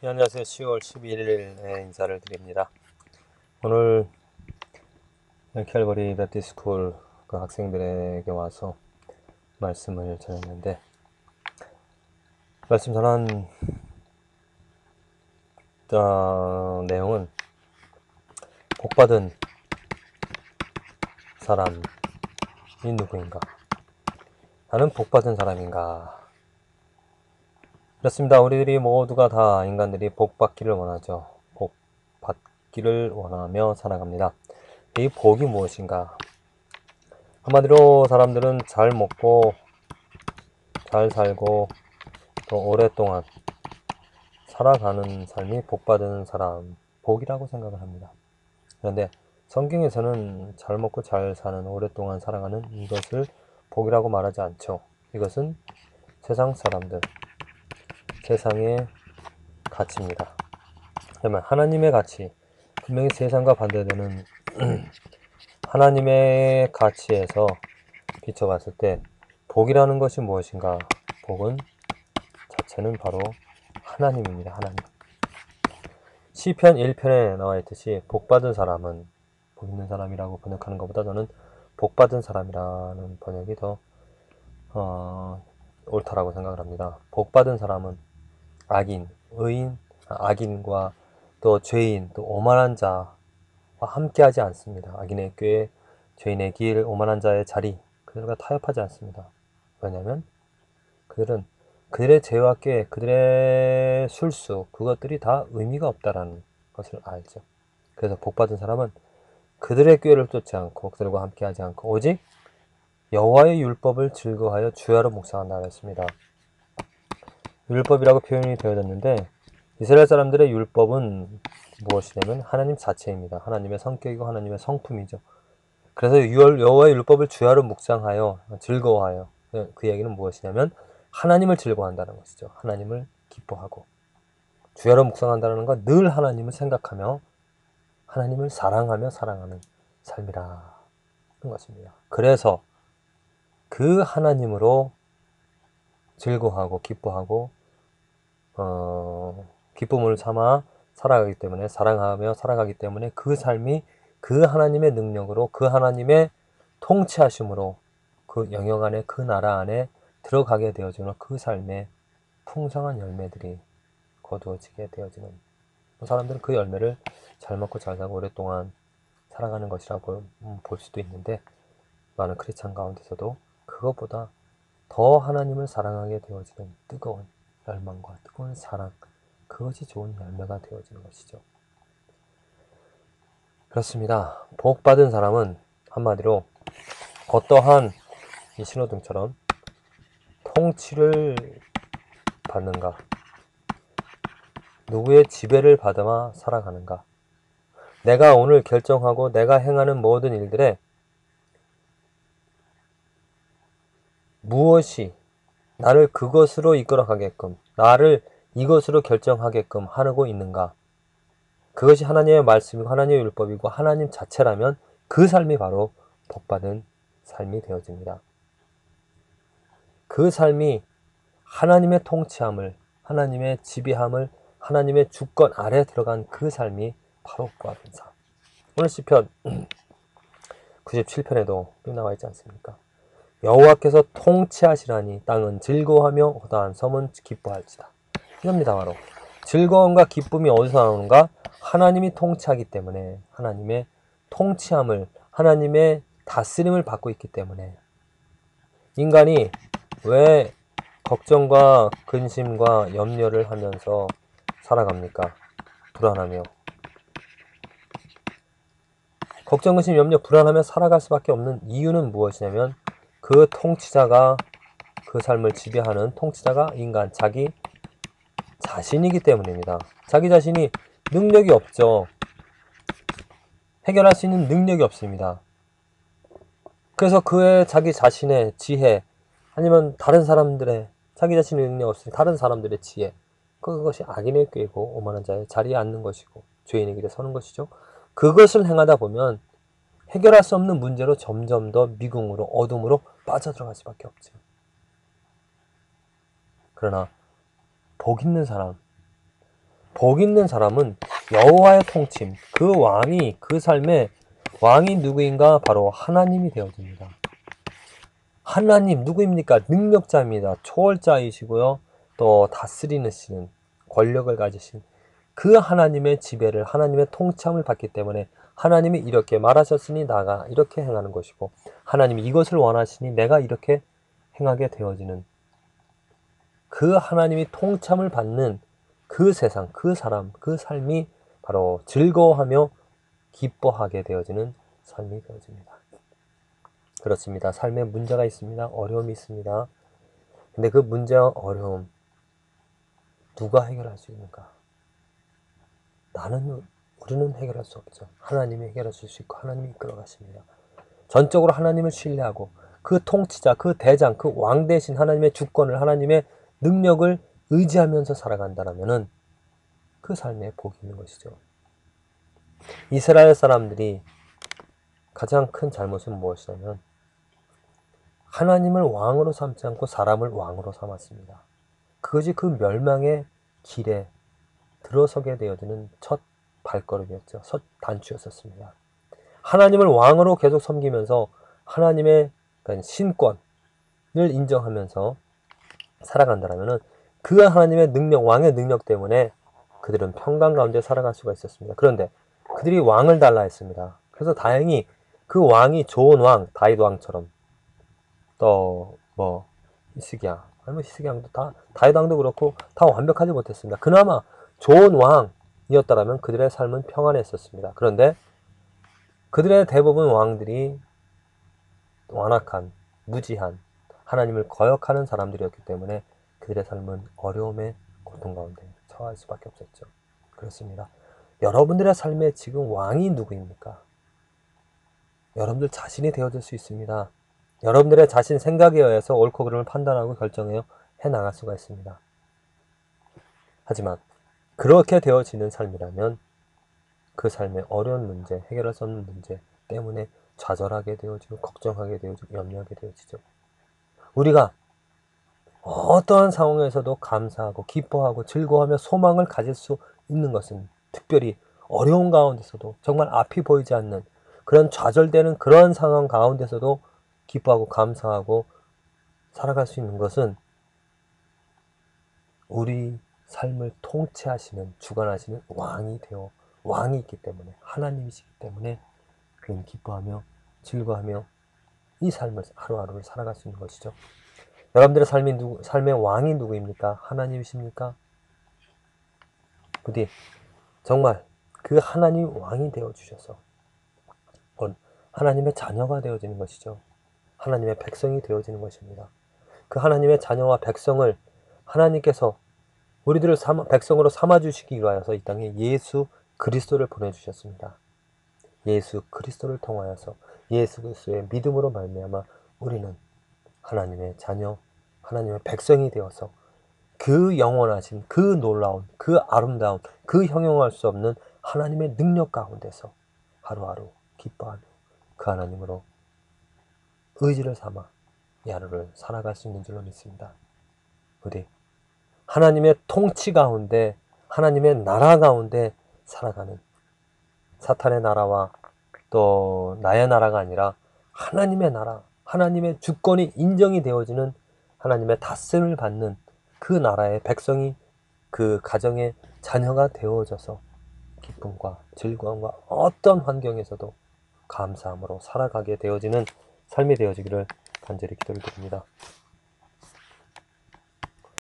네, 안녕하세요. 10월 11일에 인사를 드립니다. 오늘 캘버리 베티스쿨 그 학생들에게 와서 말씀을 전했는데 말씀 전한 어, 내용은 복받은 사람이 누구인가? 나는 복받은 사람인가? 그렇습니다. 우리들이 모두가 다 인간들이 복 받기를 원하죠. 복 받기를 원하며 살아갑니다. 이 복이 무엇인가? 한마디로 사람들은 잘 먹고 잘 살고 또 오랫동안 살아가는 삶이 복 받은 사람, 복이라고 생각을 합니다. 그런데 성경에서는 잘 먹고 잘 사는 오랫동안 살아가는 이것을 복이라고 말하지 않죠. 이것은 세상 사람들, 세상의 가치입니다. 그러면 하나님의 가치, 분명히 세상과 반대되는 하나님의 가치에서 비춰봤을 때 복이라는 것이 무엇인가? 복은 자체는 바로 하나님입니다. 하나님. 시편 1편에 나와 있듯이 복받은 사람은 복 있는 사람이라고 번역하는 것보다 저는 복받은 사람이라는 번역이 더 어, 옳다라고 생각을 합니다. 복받은 사람은 악인, 의인, 악인과 또 죄인, 또 오만한 자와 함께하지 않습니다. 악인의 꾀, 죄인의 길, 오만한 자의 자리, 그들과 타협하지 않습니다. 왜냐하면 그들은 그들의 죄와 꾀, 그들의 술수, 그것들이 다 의미가 없다라는 것을 알죠. 그래서 복받은 사람은 그들의 꾀를 쫓지 않고 그들과 함께하지 않고 오직 여호와의 율법을 즐거하여 주야로 묵상한다 했습니다. 율법이라고 표현이 되어졌는데 이스라엘 사람들의 율법은 무엇이냐면 하나님 자체입니다. 하나님의 성격이고 하나님의 성품이죠. 그래서 여호와의 율법을 주야로 묵상하여 즐거워하여 그 얘기는 무엇이냐면 하나님을 즐거워한다는 것이죠. 하나님을 기뻐하고 주야로 묵상한다는 건 늘 하나님을 생각하며 하나님을 사랑하며 사랑하는 삶이라는 것입니다. 그래서 그 하나님으로 즐거워하고 기뻐하고 어, 기쁨을 삼아 살아가기 때문에 사랑하며 살아가기 때문에 그 삶이 그 하나님의 능력으로 그 하나님의 통치하심으로 그 영역 안에 그 나라 안에 들어가게 되어지는 그 삶의 풍성한 열매들이 거두어지게 되어지는 그 사람들은 그 열매를 잘 먹고 잘 살고 오랫동안 살아가는 것이라고 볼 수도 있는데 많은 크리스찬 가운데서도 그것보다 더 하나님을 사랑하게 되어지는 뜨거운 열망과 뜨거운 사랑, 그것이 좋은 열매가 되어지는 것이죠. 그렇습니다. 복 받은 사람은 한마디로 어떠한 이 신호등처럼 통치를 받는가, 누구의 지배를 받아 살아가는가, 내가 오늘 결정하고 내가 행하는 모든 일들에 무엇이 나를 그것으로 이끌어가게끔, 나를 이것으로 결정하게끔 하고 있는가? 그것이 하나님의 말씀이고 하나님의 율법이고 하나님 자체라면 그 삶이 바로 복받은 삶이 되어집니다. 그 삶이 하나님의 통치함을, 하나님의 지배함을, 하나님의 주권 아래 들어간 그 삶이 바로 복받은 삶. 오늘 시편 97편에도 나와 있지 않습니까? 여호와께서 통치하시라니 땅은 즐거워하며 허다한 섬은 기뻐할지다. 이겁니다 바로. 즐거움과 기쁨이 어디서 나오는가? 하나님이 통치하기 때문에 하나님의 통치함을 하나님의 다스림을 받고 있기 때문에 인간이 왜 걱정과 근심과 염려를 하면서 살아갑니까? 불안하며 걱정, 근심, 염려, 불안하며 살아갈 수밖에 없는 이유는 무엇이냐면 그 통치자가 그 삶을 지배하는 통치자가 인간 자기 자신이기 때문입니다. 자기 자신이 능력이 없죠. 해결할 수 있는 능력이 없습니다. 그래서 그의 자기 자신의 지혜 아니면 다른 사람들의 자기 자신의 능력 없으니 다른 사람들의 지혜 그것이 악인의 꾀고 오만한 자의 자리에 앉는 것이고 죄인의 길에 서는 것이죠. 그것을 행하다 보면 해결할 수 없는 문제로 점점 더 미궁으로 어둠으로 빠져들어갈 수밖에 없죠. 그러나 복 있는 사람, 복 있는 사람은 여호와의 통침, 그 왕이 그 삶의 왕이 누구인가 바로 하나님이 되어집니다. 하나님 누구입니까? 능력자입니다. 초월자이시고요. 또 다스리는 시는 권력을 가지신 그 하나님의 지배를 하나님의 통참을 받기 때문에 하나님이 이렇게 말하셨으니 나가 이렇게 행하는 것이고 하나님이 이것을 원하시니 내가 이렇게 행하게 되어지는 그 하나님이 통참을 받는 그 세상, 그 사람, 그 삶이 바로 즐거워하며 기뻐하게 되어지는 삶이 되어집니다. 그렇습니다. 삶에 문제가 있습니다. 어려움이 있습니다. 근데 그 문제와 어려움 누가 해결할 수 있는가? 나는 우리는 해결할 수 없죠. 하나님이 해결해 줄수 있고 하나님이 이끌어 가십니다. 전적으로 하나님을 신뢰하고 그 통치자, 그 대장, 그 왕 대신 하나님의 주권을 하나님의 능력을 의지하면서 살아간다라면은 그 삶에 복이 있는 것이죠. 이스라엘 사람들이 가장 큰 잘못은 무엇이냐면 하나님을 왕으로 삼지 않고 사람을 왕으로 삼았습니다. 그것이 그 멸망의 길에 들어서게 되어지는 첫 발걸음이었죠. 첫 단추였었습니다. 하나님을 왕으로 계속 섬기면서 하나님의 그러니까 신권을 인정하면서 살아간다면 그 하나님의 능력, 왕의 능력 때문에 그들은 평강 가운데 살아갈 수가 있었습니다. 그런데 그들이 왕을 달라 했습니다. 그래서 다행히 그 왕이 좋은 왕, 다윗 왕처럼 또 뭐 히스기야, 아니면 히스기야도 다 다윗 왕도 그렇고 다 완벽하지 못했습니다. 그나마 좋은 왕 이었다라면 그들의 삶은 평안했었습니다. 그런데 그들의 대부분 왕들이 완악한, 무지한, 하나님을 거역하는 사람들이었기 때문에 그들의 삶은 어려움의 고통 가운데 처할 수밖에 없었죠. 그렇습니다. 여러분들의 삶에 지금 왕이 누구입니까? 여러분들 자신이 되어질 수 있습니다. 여러분들의 자신 생각에 의해서 옳고 그름을 판단하고 결정해 해 나갈 수가 있습니다. 하지만 그렇게 되어지는 삶이라면 그 삶의 어려운 문제, 해결할 수 없는 문제 때문에 좌절하게 되어지고 걱정하게 되어지고 염려하게 되어지죠. 우리가 어떠한 상황에서도 감사하고 기뻐하고 즐거워하며 소망을 가질 수 있는 것은 특별히 어려운 가운데서도 정말 앞이 보이지 않는 그런 좌절되는 그런 상황 가운데서도 기뻐하고 감사하고 살아갈 수 있는 것은 우리 삶을 통치하시는 주관하시는 왕이 되어 왕이 있기 때문에 하나님이시기 때문에 그는 기뻐하며 즐거워하며 이 삶을 하루하루를 살아갈 수 있는 것이죠. 여러분들의 삶이 누구, 삶의 왕이 누구입니까? 하나님이십니까? 부디 정말 그 하나님 왕이 되어 주셔서 하나님의 자녀가 되어지는 것이죠. 하나님의 백성이 되어지는 것입니다. 그 하나님의 자녀와 백성을 하나님께서 우리들을 삼아, 백성으로 삼아 주시기 위하여서 이 땅에 예수 그리스도를 보내 주셨습니다. 예수 그리스도를 통하여서 예수 그리스도의 믿음으로 말미암아 우리는 하나님의 자녀, 하나님의 백성이 되어서 그 영원하신 그 놀라운 그 아름다운 그 형용할 수 없는 하나님의 능력 가운데서 하루하루 기뻐하며 그 하나님으로 의지를 삼아 이 하루를 살아갈 수 있는 줄로 믿습니다. 우리 하나님의 통치 가운데 하나님의 나라 가운데 살아가는 사탄의 나라와 또 나의 나라가 아니라 하나님의 나라, 하나님의 주권이 인정이 되어지는 하나님의 다스림을 받는 그 나라의 백성이 그 가정의 자녀가 되어져서 기쁨과 즐거움과 어떤 환경에서도 감사함으로 살아가게 되어지는 삶이 되어지기를 간절히 기도를 드립니다.